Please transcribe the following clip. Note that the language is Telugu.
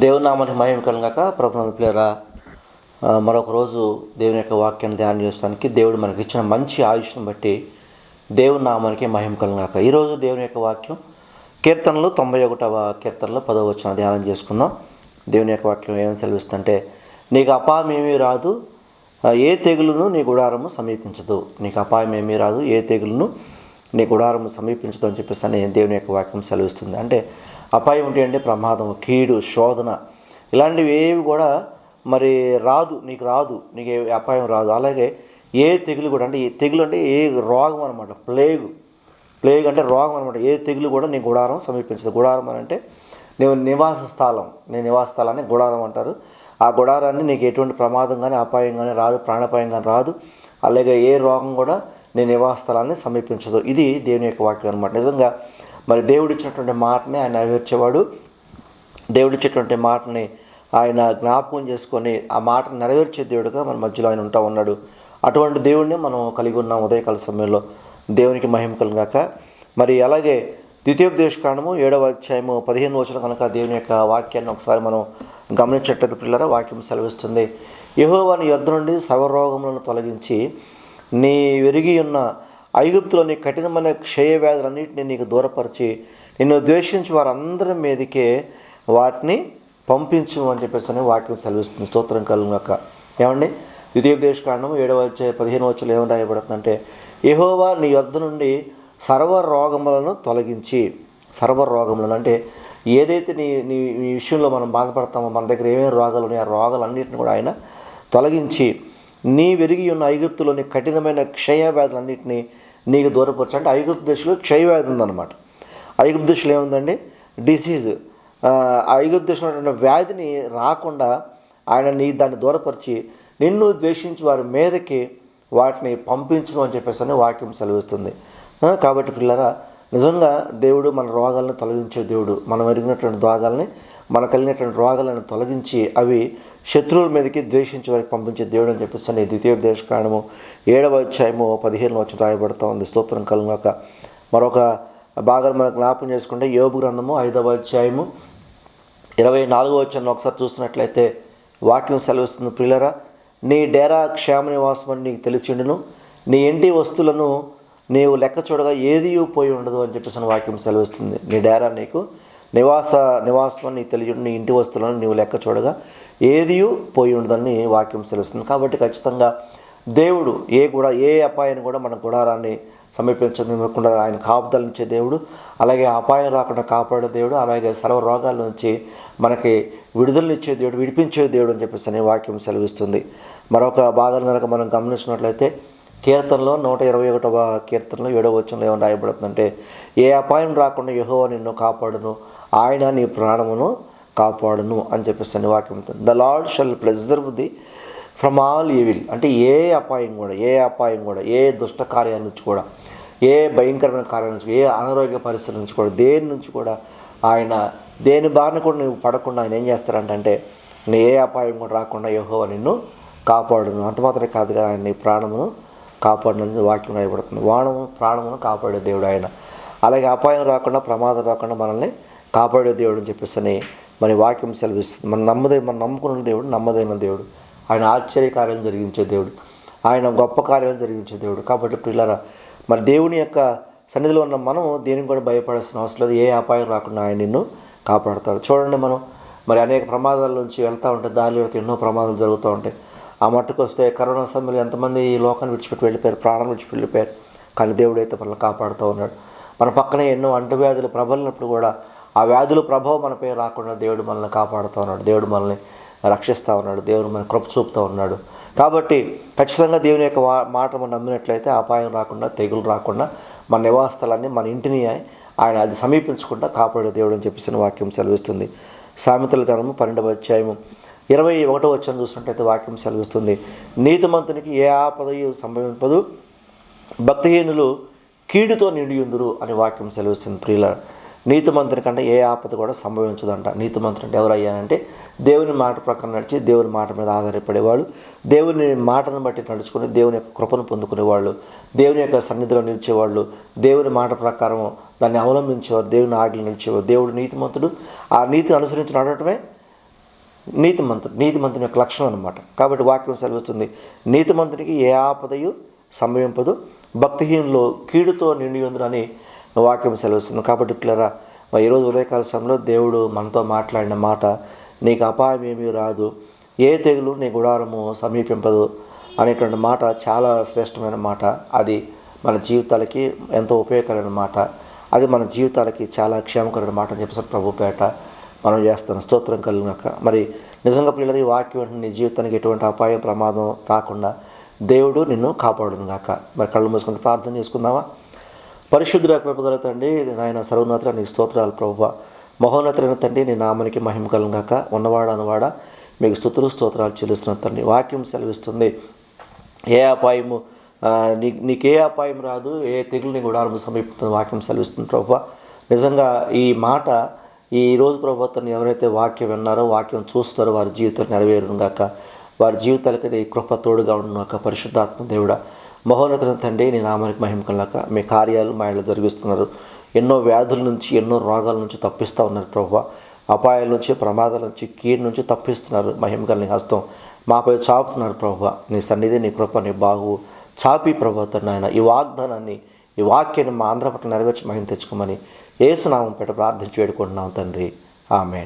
దేవునామని మహిమ కలగాక ప్రభుత్వ పిల్లరా మరొక రోజు దేవుని యొక్క వాక్యాన్ని ధ్యానం చేస్తానికి దేవుడు మనకి ఇచ్చిన మంచి ఆయుష్ను బట్టి దేవుని నామానికి మహిమ కలగాక. ఈరోజు దేవుని యొక్క వాక్యం కీర్తనలు తొంభై ఒకటవ కీర్తనలో పదవ వచ్చిన ధ్యానం చేసుకుందాం. దేవుని యొక్క వాక్యం ఏమని సెలవిస్తుందంటే నీకు అపాయం ఏమీ రాదు ఏ తెగులును నీ గుడారము సమీపించదు. నీకు అపాయం ఏమీ రాదు ఏ తెగులును నీ గుడారము సమీపించదు అని చెప్పేసి అని దేవుని యొక్క వాక్యం సెలవిస్తుంది. అంటే అపాయం ఉంటే అంటే ప్రమాదం కీడు శోధన ఇలాంటివి ఏవి కూడా మరి రాదు నీకు రాదు నీకు ఏ అపాయం రాదు. అలాగే ఏ తెగులు కూడా అంటే ఏ తెగులు అంటే ఏ రోగం అనమాట ప్లేగు. ప్లేగ్ అంటే రోగం అనమాట ఏ తెగులు కూడా నీ గుడారం సమీపించదు. గుడారం అని అంటే నేను నివాస స్థలం నీ నివాస స్థలాన్ని గుడారం అంటారు. ఆ గుడారాన్ని నీకు ఎటువంటి ప్రమాదం కానీ అపాయం కానీ రాదు ప్రాణాపాయం కానీ రాదు. అలాగే ఏ రోగం కూడా నీ నివాస స్థలాన్ని సమీపించదు. ఇది దేవుని యొక్క వాక్యం అనమాట నిజంగా మరి దేవుడిచ్చినటువంటి మాటని ఆయన నెరవేర్చేవాడు. దేవుడిచ్చేటువంటి మాటని ఆయన జ్ఞాపకం చేసుకొని ఆ మాటను నెరవేర్చే దేవుడుగా మన మధ్యలో ఆయన ఉంటా ఉన్నాడు. అటువంటి దేవుడిని మనం కలిగి ఉన్నాం ఉదయకాల సమయంలో. దేవునికి మహిమ కలుగాక. మరి అలాగే ద్వితీయోపదేశ కాండము ఏడవ అధ్యాయము పదిహేను వచ్చిన కనుక దేవుని యొక్క వాక్యాన్ని ఒకసారి మనం గమనించట్లేదు పిల్లల వాక్యం సెలవిస్తుంది. యహోవాని యొద్ద నుండి సర్వరోగములను తొలగించి నీ వెరిగి ఉన్న ఐగుప్తులోని కఠినమైన క్షయ వ్యాధులన్నింటినీ నీకు దూరపరిచి నిన్ను ద్వేషించి వారందరి మీదకే వాటిని పంపించు అని చెప్పేసి అని వాక్యం సెలవిస్తుంది. స్తోత్రం కలుగాక ఏమండి? ద్వితీయోపదేశ కాండం ఏడవ వచ్చే పదిహేను వచ్చులు ఏమని రాయబడుతుందంటే ఏహోవా నీ యొద్ద నుండి సర్వ రోగములను తొలగించి సర్వ రోగములను అంటే ఏదైతే నీ నీ నీ విషయంలో మనం బాధపడతామో మన దగ్గర ఏమేమి రోగాలు ఉన్నాయో ఆ రోగాలన్నింటిని కూడా ఆయన తొలగించి నీ వెరిగి ఉన్న ఐగుప్తులోని కఠినమైన క్షయవ్యాధులన్నింటినీ నీకు దూరపరచు. అంటే ఐగుప్తు దేశంలో క్షయవ్యాధి ఉందన్నమాట. ఐగుప్తు దేశంలో ఏముందండి? డిసీజ్ ఐగుప్తు దేశంలో వ్యాధిని రాకుండా ఆయన నీ దాన్ని దూరపరిచి నిన్ను ద్వేషించి వారి మీదకి వాటిని పంపించను అని చెప్పేసి అని వాక్యం సెలవిస్తుంది. కాబట్టి పిల్లరా నిజంగా దేవుడు మన రోగాలను తొలగించే దేవుడు. మనం ఎరిగినటువంటి రోగాలని మన కలిగినటువంటి రోగాలను తొలగించి అవి శత్రువుల మీదకి ద్వేషించే వారికి పంపించే దేవుడు అని చెప్పేసి అని ద్వితీయోపదేశ కాండము ఏడవ అధ్యాయము పదిహేను వచ్చి రాయబడుతూ ఉంది. స్తోత్రం కలుగాక మరొక బాగా మనం జ్ఞాపం చేసుకుంటే యోగు గ్రంథము ఐదవ అధ్యాయము ఇరవై నాలుగో వచ్చాను ఒకసారి చూసినట్లయితే వాక్యం సెలవిస్తుంది. ప్రియులరా నీ డేరా క్షేమ నివాసం అని నీకు తెలిసిండును నీ ఇంటి వస్తువులను నీవు లెక్క చూడగా ఏది పోయి ఉండదు అని చెప్పేసి అని వాక్యం సెలవిస్తుంది. నీ డేరా నీకు. నివాస నివాసం అని నీకు నీ ఇంటి వస్తువులను నీవు లెక్క చూడగా ఏది పోయి ఉండదని వాక్యం సెలవిస్తుంది. కాబట్టి ఖచ్చితంగా దేవుడు ఏ కూడా ఏ అపాయాన్ని కూడా మన గుడారాన్ని సమీపించకుండా ఆయన కాపుదలించే దేవుడు అలాగే అపాయం రాకుండా కాపాడే దేవుడు అలాగే సర్వ రోగాల నుంచి మనకి విడుదలనిచ్చే దేవుడు విడిపించే దేవుడు అని చెప్పేసి అనే వాక్యం సెలవిస్తుంది. మరొక బాధను కనుక మనం గమనించినట్లయితే కీర్తనలో నూట ఇరవై ఒకటవ కీర్తనలో ఏడవ వచనంలో ఏమైనా రాయబడుతుందంటే ఏ అపాయం రాకుండా యహోవ నిన్ను కాపాడును ఆయన నీ ప్రాణమును కాపాడును అని చెప్పేసి అని వాక్యం the Lord shall preserve the from all evil అంటే ఏ అపాయం కూడా ఏ అపాయం కూడా ఏ దుష్ట కార్యాల నుంచి కూడా ఏ భయంకరమైన కార్యాల నుంచి ఏ అనారోగ్య పరిస్థితుల నుంచి కూడా దేని నుంచి కూడా ఆయన దేని బారిన కూడా నువ్వు పడకుండా ఆయన ఏం చేస్తారంటే నీ ఏ అపాయం కూడా రాకుండా యహో నిన్ను కాపాడును. అంత మాత్రమే కాదు కానీ ఆయన నీ ప్రాణమును కాపాడినందు వాక్యం రాయబడుతుంది. వాణము ప్రాణమును కాపాడే దేవుడు ఆయన. అలాగే అపాయం రాకుండా ప్రమాదం రాకుండా మనల్ని కాపాడే దేవుడు అని చెప్పేసి మరి వాక్యం సెలవిస్తుంది. మనం నమ్మదే మనం నమ్ముకున్న దేవుడు నమ్మదైన దేవుడు. ఆయన ఆశ్చర్య కార్యం జరిగించే దేవుడు. ఆయన గొప్ప కార్యాలు జరిగించే దేవుడు. కాబట్టి పిల్లరా మరి దేవుని యొక్క సన్నిధిలో ఉన్న మనం దేనికి కూడా భయపడాల్సిన అవసరం లేదు. ఏ అపాయం రాకుండా ఆయన నిన్ను కాపాడతాడు. చూడండి మనం మరి అనేక ప్రమాదాల నుంచి వెళ్తూ ఉంటే దారిలో వెళ్తే ఎన్నో ప్రమాదాలు జరుగుతూ ఉంటాయి. ఆ మట్టుకు వస్తే కరోనా సమయంలో ఎంతమంది ఈ లోకాన్ని విడిచిపెట్టి వెళ్ళిపోయారు ప్రాణం విడిచిపెట్టి వెళ్ళిపోయారు. కానీ దేవుడు అయితే మనల్ని కాపాడుతూ ఉన్నాడు. మన పక్కనే ఎన్నో అంటువ్యాధులు ప్రబలినప్పుడు కూడా ఆ వ్యాధుల ప్రభావం మనపై రాకుండా దేవుడు మనల్ని కాపాడుతూ ఉన్నాడు. దేవుడు మనల్ని రక్షిస్తూ ఉన్నాడు. దేవుడు మన కృప చూపుతూ ఉన్నాడు. కాబట్టి ఖచ్చితంగా దేవుని యొక్క వా మాట మనం నమ్మినట్లయితే అపాయం రాకుండా తెగులు రాకుండా మన నివాస స్థలాన్ని మన ఇంటిని ఆయన అది సమీపించకుండా కాపాడే దేవుడు అని చెప్పేసి వాక్యం సెలవిస్తుంది. సామెతల గ్రంథము పన్నెండవ అధ్యాయము ఇరవై ఒకటో వచ్చిన చూసినట్టయితే వాక్యం సెలవిస్తుంది. నీతిమంతునికి ఏ ఆపద సంభవింపదు. భక్తిహీనులు కీడుతో నిండియుందురు అని వాక్యం సెలవిస్తుంది ప్రియుల నీతిమంతుని కంటే ఏ ఆపద కూడా సంభవించదంట. నీతిమంతుడు అంటే ఎవరయ్యానంటే దేవుని మాట ప్రకారం నడిచి దేవుని మాట మీద ఆధారపడేవాడు. దేవుని మాటను బట్టి నడుచుకుని దేవుని యొక్క కృపను పొందుకునేవాళ్ళు. దేవుని యొక్క సన్నిధిలో నిలిచేవాళ్ళు. దేవుని మాట ప్రకారం దాన్ని అవలంబించేవారు. దేవుని ఆటలు నిలిచేవారు. దేవుడు నీతిమంతుడు. ఆ నీతిని అనుసరించి నడటమే నీతిమంతుడు నీతిమంతుని యొక్క లక్షణం అనమాట కాబట్టి వాక్యం సెలవిస్తుంది నీతిమంతునికి ఏ ఆపదయు సంభవింపదు భక్తిహీనులు కీడుతో నిండి ఉందని వాక్యం సెలవిస్తుంది. కాబట్టి ఇట్లరా మరి ఈరోజు ఉదయకాల సమయంలో దేవుడు మనతో మాట్లాడిన మాట నీకు అపాయం ఏమీ రాదు ఏ తెగులు నీ గుడారము సమీపింపదు అనేటువంటి మాట చాలా శ్రేష్టమైన మాట. అది మన జీవితాలకి ఎంతో ఉపయోగకరమైన మాట. అది మన జీవితాలకి చాలా క్షేమకరమైన మాట అని చెప్పేసి ప్రభు పేట మనం చేస్తాను స్తోత్రం కలిగినాక మరి నిజంగా పిల్లలు ఈ వాక్యం వెంటనే నీ జీవితానికి ఎటువంటి అపాయం ప్రమాదం రాకుండా దేవుడు నిన్ను కాపాడును గాక. మరి కళ్ళు మూసుకుని ప్రార్థన చేసుకుందామా? పరిశుద్ధుల కృపగల తండ్రి నాయన సర్వోన్నతుల నీ స్తోత్రాలు ప్రభు మహోన్నతులైన తండ్రి నీ నామానికి మహిమ కలుగాక ఉన్నవాడ అనవాడ మీకు స్థుతులు స్తోత్రాలు చెల్లిస్తున్న తండ్రి. వాక్యం సెలవిస్తుంది. ఏ అపాయము నీ నీకు ఏ అపాయం రాదు ఏ తెగులు నీ గుడారము సమీపిస్తున్న వాక్యం సెలవిస్తుంది ప్రభు నిజంగా ఈ మాట ఈ రోజు ప్రభుత్వం ఎవరైతే వాక్యం విన్నారో వాక్యం చూస్తారో వారి జీవితం నెరవేరునుగాక వారి జీవితాలకి నీ కృప తోడుగా ఉండును పరిశుద్ధాత్మ దేవుడా మహోన్నతుల తండ్రి నీ నామానికి మహిమ కలక మీ కార్యాలు మా ఇళ్ళు జరిగిస్తున్నారు. ఎన్నో వ్యాధుల నుంచి ఎన్నో రోగాల నుంచి తప్పిస్తూ ఉన్నారు ప్రభు అపాయాల నుంచి ప్రమాదాల నుంచి కీడు నుంచి తప్పిస్తున్నారు. మహిమగల్ని హస్తం మాపై చాపుతున్నారు ప్రభు నీ సన్నిధి నీ కృప నీ బాగు చాపి ప్రభుత్వం నాయన. ఈ వాగ్దానాన్ని ఈ వాక్యాన్ని మా ఆంధ్ర పట్ల నెరవేర్చి మహిమ తెచ్చుకోమని ఏసునామం పెట్టి ప్రార్థించి వేడుకుంటున్నాం తండ్రి. ఆమెన్.